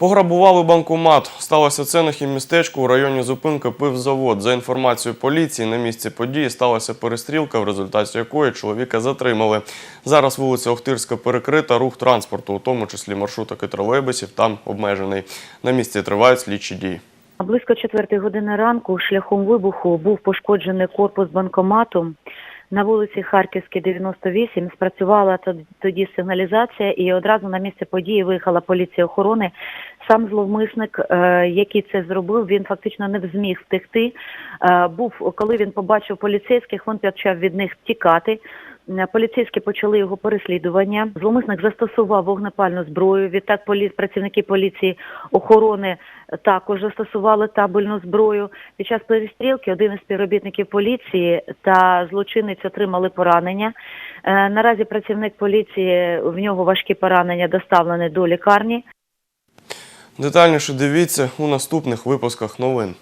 Пограбували банкомат. Сталося це на хіммістечку у районі зупинки пивзавод. За інформацією поліції, на місці події сталася перестрілка, в результаті якої чоловіка затримали. Зараз вулиця Охтирська перекрита, рух транспорту, у тому числі маршруток і тролейбусів, там обмежений. На місці тривають слідчі дії. Близько четвертої години ранку шляхом вибуху був пошкоджений корпус банкомату. На вулиці Харківській, 98, спрацювала тоді сигналізація, і одразу на місце події виїхала поліція охорони. Сам зловмисник, е, який це зробив, він фактично не зміг втекти. Е, Був, коли він побачив поліцейських, він почав від них тікати. Е, Поліцейські почали його переслідування. Зловмисник застосував вогнепальну зброю. Відтак полі... працівники поліції охорони також застосували табельну зброю. Під час перестрілки один із співробітників поліції та злочинець отримали поранення. Е, Наразі працівник поліції в нього важкі поранення доставлені до лікарні. Детальніше дивіться у наступних випусках новин.